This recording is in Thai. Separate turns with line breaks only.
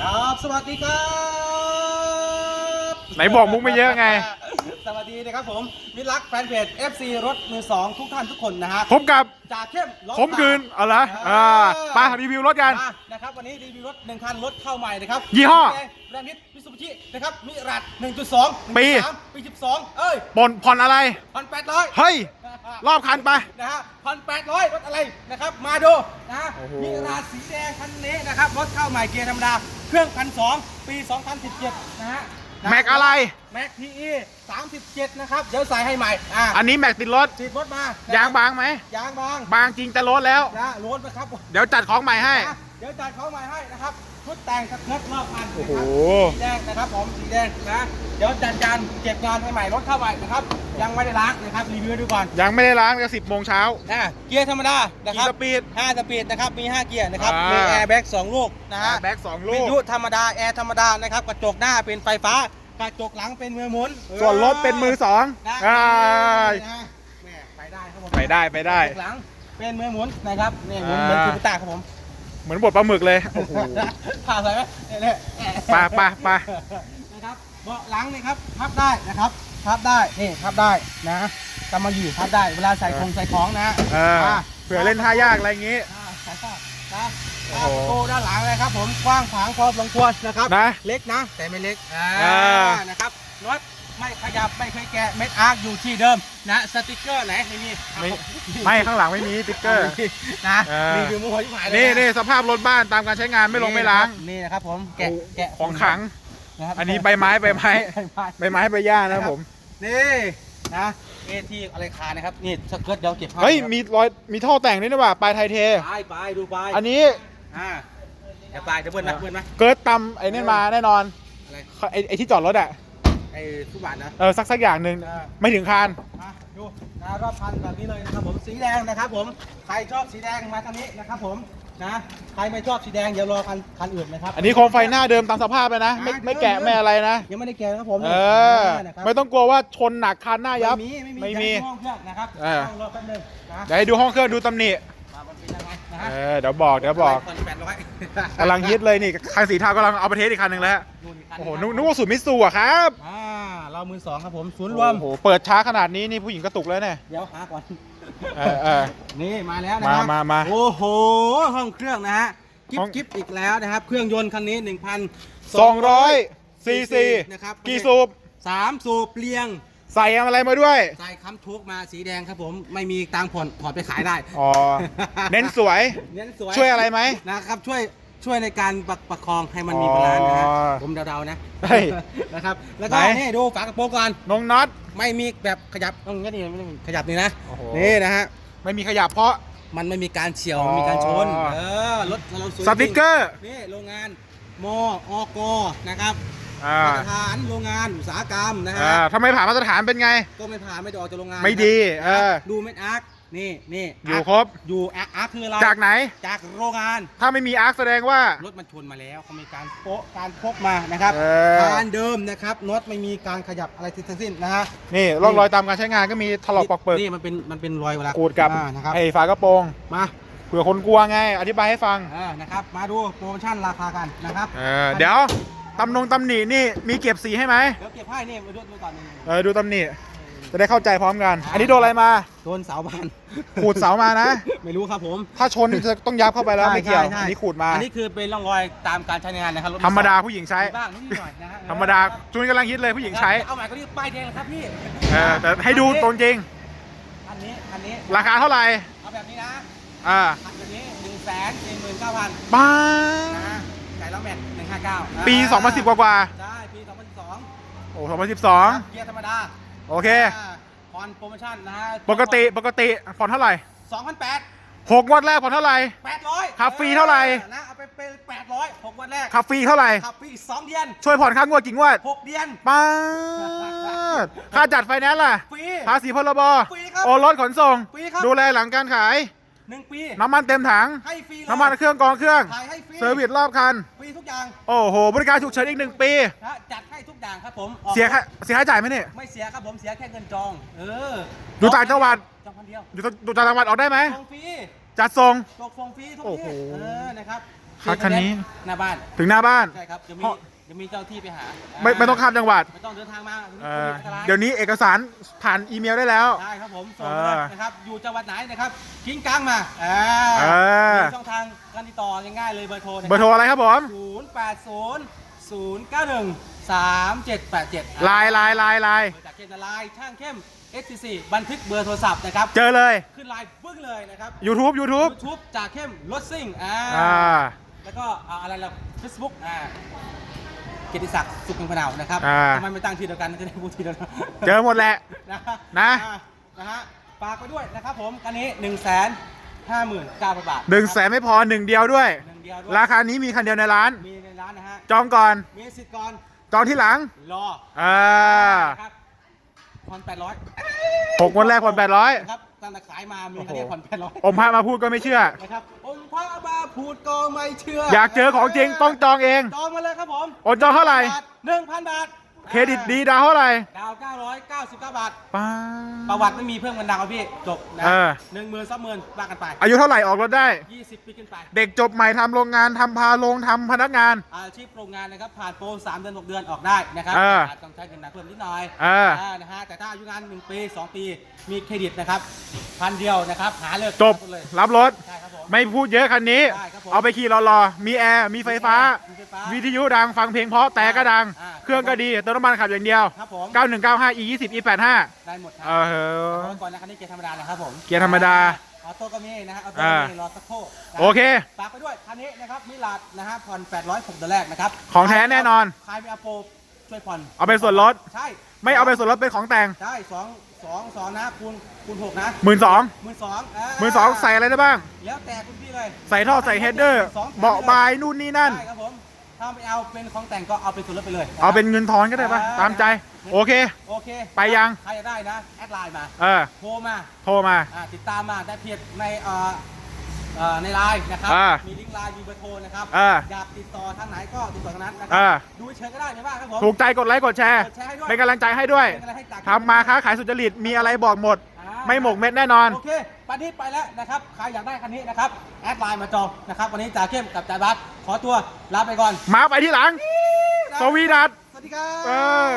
ครับ สวัสดีครับ
ไหนบอกมุกไม่เยอะไง
สวัสดีนะครับผมมิตรรักแฟนเพจ FC รถมือสองทุกท่านทุกคนนะฮะ
พบกับ
จากเข้มรถ
ผมคืนเอาละอ่าไปรีวิวรถกัน
มานะครับวันนี้รีวิวรถหนึ่งคันรถเข้าใหม่นะครับ
ยี่ห้อ
แบรนด์นิดมิสูบิชินะครับมิรัด1.2
ปี
1.3ปี 12 เอ้ย
ปนผ่อนอะไร
พันแปดร้อย
เฮ้ย รอบคันไป
นะฮะพันแปดร้อยรถอะไรนะครับ มาดูนะฮะ
โอ้โห
มิราสีแดงคันนี้นะครับรถเข้าใหม่เกียร์ธรรมดา เครื่องพันสองปี 2017 นะฮะ
แม็กอะไร
แม็กพีอี37นะครับ เดี๋ยวใส่ให้ใหม่อะ
อันนี้แม็กติดรถ
ติดรถมา
ยางบางไหม
ยางบาง
บางจริงแต่รถแล้ว
นะโรถนะครับ
เดี๋ยวจัดของใหม่ให้
นะ เดี๋ยวจัดเขาใหม่ให้นะครับชุดแต่งกับเน็ตรอบคัน
โอ้โห
สีแดงนะครับผมสีแดงนะเดี๋ยวจัดการเก็บงานให้ใหม่รถเข้าใหม่นะครับยังไม่ได้ล้างนะครับรีวิวดูก่อน
ยังไม่ได้ล้างก็สิบโมงเช้า
อะเกียร์ธรรมดานะค
กี่
รับ
สปีด
5สปีดนะครับมี 5 เกียร์นะครับ
อ่ามี
มีแอร์แบ็ก2ลูกนะฮะ
แบ็กสองลู
วิท
ก
ยุธรรมดา แอร์ธรรมดานะครับกระจกหน้าเป็นไฟฟ้ากระจกหลังเป็นมือหมุน
ส่วนรถเป็นมือสอง
นะ
อ่า
นะแม่ไปได้ครับผม
ไปได้ไปได้
กระจกหลังเป็นมือหมุนนะครับนี่หมุนเหมือน
อ่า
คูปิต้าครับผม
เหมือนบดปลาหมึกเลยโอ้โห
ผ่าใส่ไหมเนี่ย
ไปไปไป
นะครับเบาะหลังนี่ครับพับได้นะครับพับได้นี่พับได้นะกำมาอยู่พับได้เวลาใส่คงใส่ของนะ
เออ
อ่า
เผื่อเล่นท่ายากอะไรอย่างงี้
อ่าใส่เข้านะ
โอ้
อ่า
โห
ประตูด้านหลังเลยครับผมกว้างขวางพอสมควรนะครับ
นะ
เล็กนะ แต่ไม่เล็กอ่า
อ่า
นะครับน็อต ไม่ขยับไม่เคยแกะเม็ดอาร์คอยู่ที่เดิมนะสติกเกอร์ไหนไม่มี
ไม่ไม่ข้างหลังไม่มีสติ๊กเกอร์
นะ
เออ
นี่คือมือหัวที่ผ่านเลย
นี่ะนี่สภาพรถบ้านตามการใช้งานไม่ลงไม่ล้าง
นี่นะครับผมแกะแกะ
ของขัง
นะครับ
อันนี้ใบไม้ใบไม้
ใบไม้
ใบไม้ใบหญ้านะครับผม
นี่นะเอทีอะไรคานะครับนี่สเกิร์ตเดี๋ยวเก็บให้
เฮ้ย
นะครับ
มีรอยมีท่อแต่งด้วยนะว่าปลายไทยเท
ไปไปดูไป
อันนี้
อ่าเดี๋ยวไปเดี๋ยวเบิ้ลนะเบิ้ลไหม
เกิดตำไอ้นี่มาแน่นอน
อะไร
ไอ้ไอ้ที่จอดรถอะ
ไอ้ทุกบาทนะ
เออสักสักอย่างหนึ่ง
อ่า
ไม่ถึงคาน
มาดูนะรอบพันแบบนี้เลยนะครับผมสีแดงนะครับผมใครชอบสีแดงมาทางนี้นะครับผมนะใครไม่ชอบสีแดงเดี๋ยวรอคันคันอื่นนะครับ
อันนี้โคมไฟหน้าเดิมตามสภาพเลยนะ ไม่
อ่า
ไม่แกะไม่อะไรนะ
ยังไม่ได้แกะนะครับผม
เออ
นะครับ
ไม่ต้องกลัวว่าชนหนักคันหน้ายับ
ไม่มีไม่มี
ไม่มี
เดี๋ยวห้องเครื่องนะครับ
เออ
ต้องรอแป๊บนึงนะ
เดี๋ยวให้ดูห้องเครื่องดูตำหนิ
มามั นเป็นยังไงนะฮะ
เออเดี๋ยวบอกเดี๋ยวบอก
ผ่อนแปดร้อย
กำลังฮิตเลยนี่คันสีเทากำลังเอาไปเทสอีกคันหนึ่งแล้ว
ดูดิคัน
โอ้โห
นี้
นึกนึกว่าสูตรมิตซูอะครับ
อ่าเรามือสองครับผมศูนย์รวม
โอ้โหเปิดช้าขนาดนี้นี่ผู้หญิงกระตุกแล้วเนี่ย
เดี๋ยวหาก่อน
เออเออ
นี่มาแล้วนะ
มา
ฮะ
มามา
โอ้โหห้องเครื่องนะฮะกิ๊
ห้
บ
อง
กิ๊บอีกแล้วนะครับ เครื่องยนต์คันนี้
200ซีซี
นะครับ
กี่สูบ
สามสูบเรียง
ใส่อะไรมาด้วย
ใส่ค้ำทุกมาสีแดงครับผมไม่มีตังค์ผ่อนถอดไปขายได้
อ๋อ เน้นสวย
เน้นสวย
ช่วยอะไรไหม
นะครับช่วยช่วยในการประประคองให้มันมีบาลานซ์นะฮะ
อ๋อ
ผมเดาๆนะ
เฮ้ย
นะครับ แล้วก็
ไหน
นี่ดูฝากระโปรงก่อน
นงน็อต
ไม่มีแบบขยับต้องอย่างนี้ไม่ต้องขยับนี่นะ
โอ้โห
นี่นะฮะ
ไม่มีขยับเพราะ
มันไม่มีการเฉียว
อ๋อ
ไม่มีการชนเออรถเราสวย
สติกเกอร์
จงนี่โรงงานมอกนะครับ
อ่า
มาตรฐานโรงงานอุตสาหกรรมนะ
อ่า
ฮะ
ถ้าไม่ผ่านมาตรฐานเป็นไง
ก็ไม่ผ่านไม่ได้ออกจากโรงงาน
ไม่ดี
นะ
เออ
ดูเม็ดอาร์คนี่นี่
อยู่ครบ
อยู่อาร์คอาร์คคืออะไร
จากไหน
จากโรงงาน
ถ้าไม่มีอาร์คแสดงว่า
รถมันชนมาแล้วเขามีการโปะการพกมานะครับ
เออ
การเดิมนะครับน็อตไม่มีการขยับอะไรทั้งสิ้นนะฮะ
นี่ร่องรอยตามการใช้งานก็มีถลอกปอกเปิก
นี่มันเป็นมันเป็นรอยเวลา
ขูดกับ
อ่านะครับ
ไอ้ฝากระโปรง
มา
เผื่อคนกลัวไง อธิบายให้ฟัง
เออนะครับมาดูโปรโมชั่นราคากันนะครับ
เออเดี๋ยว ตำนงตำหนินี่มีเก็บสีให้ไหม
เดี๋ยวเก็บให้นี่มาดูดูก่อนนี่
เออดูตำหนิจะได้เข้าใจพร้อมกัน อันนี้โดนอะไรมา
โดนเสาบาน
ขูดเสามานะ
ไม่รู้ครับผม
ถ้าชนจะต้องยับเข้าไปแล้วไม่เกี่ยว
ใช่ใช่
อันนี้ขูดมา
อันนี้คือเป็นร่องรอยตามการใช้งานนะครับถ
ธรรมดาผู้หญิงใช้
มีบ้างนิดหน่อยนะฮะ
ธรรมดาจูนกำลังฮิตเลยผู้หญิงใช้
เอาใหม่ก็นี่ป้ายแดงนะครับพี่
เออแต่ให้ดูตรงจริง
อันนี้อันนี้
ราคาเท่าไหร่
เอาแบบนี้นะ
อ่า
อันนี้หนึ่งแสนสี่หมื่นเก้าพัน
ป้า
นะฮะไก่ล้อแม็ก หนึ่งห้าเก้า
ปี 2010 กว่ากว่า
ใช่ปีสองพันสิบสอง
ๆโอ้
เกี
2012
ยร์ธรรมดา
โอเค
อ่าผ่อนโปรโมชั่นนะฮะ
ปกติปกติผ่อนเท่าไหร่
สองพันแปด
หกงวดแรกผ่อนเท่าไหร่
แปดร้อย
ขับฟรีเท่าไหร่
นะเอาไปเป็นแปดร้อยหกวันแรก
ขับฟรีเท่าไหร่
ขับฟรีสองเดือน
ช่วยผ่อนค่างวดกี่งวด
หกเดือน
ป้าดค่าจัดไฟแนนซ์ล่ะ
ฟรี
ภาษีพรบ
ฟรีครับ
โอรถขนส่ง
ฟรีครับ
ดูแลหลังการขาย
หนึ่งปี
น้ำมันเต็มถัง
ให้ฟรีเลย
น้ำมันเครื่องกรองเครื่อง
ถ่ายให้ฟรี
เซอร์วิสรอบคัน
ฟรีทุกอย่าง
โอ้โห บริการฉุกเฉินอีกหนึ่งปี
นะจัดให้ทุกอย่างครับผมออก
เสียค่าเสียค่าจ่ายไหมเนี่ย
ไม่เสียครับผมเสียแค่เงินจอง เออ
อยู่ต่างจังหวัด
จองคนเดียว
อยู่ต่างอยู่ต่างจังหวัดออกได้ไหม
ส่งฟรี
จัดส่ง
ตกส่งฟรีทุก
โอ้โห
ที่เออนะครับ
คัดคันนี้
หน้าบ้าน
ถึงหน้าบ้าน
ใช่ครับจะมี
เพราะ
จะมีเจ้าที่ไปหา
ไม่ไม่ต้องข้ามจังหวัด
ไม่ต้องเดินทางมา
เออ
อันตราย
เดี๋ยวนี้เอกสารผ่านอีเมลได้แล้ว
ได้ครับผมส่ง
เอ
มา
อ
เลยนะครับอยู่จังหวัดไหนนะครับทิ้งกลางมาอ่า
เออ
มีช่องทางการติดต่อง่ายๆเลยเบอร์โทรนะ
เบอร์โทรอะไรครับผม
ศูนย์แปดศูนย์ศูนย์เก้าหนึ่งสามเจ็ดแปดเจ็ด
ไลน์ไลน์ไลน์ไลน์
จากเกณฑ์ไลน์ช่างเข้ม S4 บันทึกเบอร์โทรศัพท์นะครับ
เจอเลย
ขึ้นไลน์บึ้งเลยนะครับ
YouTube YouTube
YouTube จากเข้มรถซิ่งอ่า
อ่า
แล้วก็อ่าอะไรล่ะ Facebook อ่า เกียรติศักดิ์สุขเพ็งพนาวนะครับ
อ่า
ทำไมไม่ตั้งทีเดียวกันจะได้พูดทีเดียวกัน
เจอหมดแหละ
นะ
นะ
อ่านะฮะฝากไปด้วยนะครับผมคันนี้1นึ่งแสนห้าหมื่นเก้าพันบาท
หนึ่งแสนไม่พอหนึ่งเดียวด้วย
หนึ่งเดียวด้วย
ราคานี้มีคันเดียวในร้าน
มีในร้านนะฮะ
จองก่อน
มีสิทธิ์ก่อน
จองที่หลัง
รอ
อ่า
ครับผ่อนแปดร้อย
หกวันแรกผ่อนแปดร้อย
นะครับ ตั้งแต่ขายมามี
โอ้โห
คันนี้ผ่อนแปดร้อย
อมพระมาพูดก็ไม่เชื่อ
นะครับองค์พระบาพูดก็ไม่เชื่อ
อยากเจอของจริงต้องจองเอง
จองมาเลยครับผม
โอนจองเท่าไหร่
หนึ่งพันบาท
เครดิตดีดาวเท่าไหร่
ดาว 999 บาท
ป้า
ประวัติไม่มีเพิ่มกันดาวพี่ จบนะ
เออ
หนึ่งหมื่นสองหมื่นว่ากันไป
อายุเท่าไหร่ออกรถได้
20 ปีขึ้นไป
เด็กจบใหม่ทำโรงงานทำพาโรงทำพนักงาน
อาชีพโรงงานนะครับ ผ่านโปร3เดือน 6 เดือนออกได้นะครับ
เออ
อาจต้องใช้เงินหนาเพิ่มนิดหน่อย
เออา
นะฮะแต่ถ้าอายุงาน 1 ปี 2 ปี มีเครดิตนะครับพันเดียวนะครับ หาเลิก
จบ
เลย
รับรถ
ใช่ครับผม
ไม่พูดเยอะคันนี้
ได้ครับผม
เอาไปขี่รอๆมีแอร์ มีไฟฟ้า
มีไฟฟ้า
วิทยุดังฟังเพลงเพราะแต่ก็ดัง
อ่า
เค รื่องก็ดีเติมน้ำมันขับอย่างเดียว
ครับผม
9195 e 20 e 85
ได้หมดครั
เออ
เอาก่อนนะคันนี้เกียร์ธรรมดานะครับผม
เกียร์ธรรมดา
ออโต้ก็มีนะฮะออโต้
อ่า
ก็มีรอสักครู่นะ
โอเค
ฝากไปด้วยคันนี้นะครับมิลาดนะฮะผ่อน806เดือนแรกนะครับ
ของแท้แน่นอน
ใครไม่เอาโปรช่วยผ่อน
เอาไปส่วนลด
ใช่
ไม่เอาไปส่วนลดเป็นของแต่ง
ใช่สองสองสองนะคูณคูณหกนะ
หมื่นสอง
หมื่นสอง
หมื่นสองใส่อะไรได้บ้าง
แล้วแต่คุณพี่เลย
ใส่ท่อใส่เฮดเดอร์
สอง
เบาะบายนู่นนี่นั่น
ใช่ครับผม ถ้าไม่เอาเป็นของแต่งก็เอาเป็นส่วนลดไปเลยะครับ
เอาเป็นเงินทอนก็ได้ปะ
อ่า
ตามใจ โอเค
โอเค
ไปยัง
ใครจะได้นะ แอดไลน์มา
เออ
โทรมา
โทรมา
อ่าติดตามมาได้เพจในเอ่อเอ่อในไลน์นะครับ
อ่า
มีลิงก์ไลน์มีเบอร์โทรนะครับ
อ่า
อยากติดต่อทางไหนก็ติดต่อทางนั้นนะครั
อ่า
ดูเชิญก็ได้ไม่ว่าครับผม
ถูกใจกดไลค์กดแชร์
กดแชร์ให้ด้วย
เป็นกำลังใจให้ด้วย
เป็นกำลังให้จาก
ทำมาค้าขายสุจริตมีอะไรบอกหมด
อ่า
ไม่หมกเม็ดแน่นอน
โอเค ปันนี้ไปแล้วนะครับใครอยากได้คันนี้นะครับแอดไลน์มาจองนะครับวันนี้จ่าเข้มกับจ่าบัสขอตัวลาไปก่อน
มาไปที่หลัง สวีดัต
สวัสดีครับ
เออ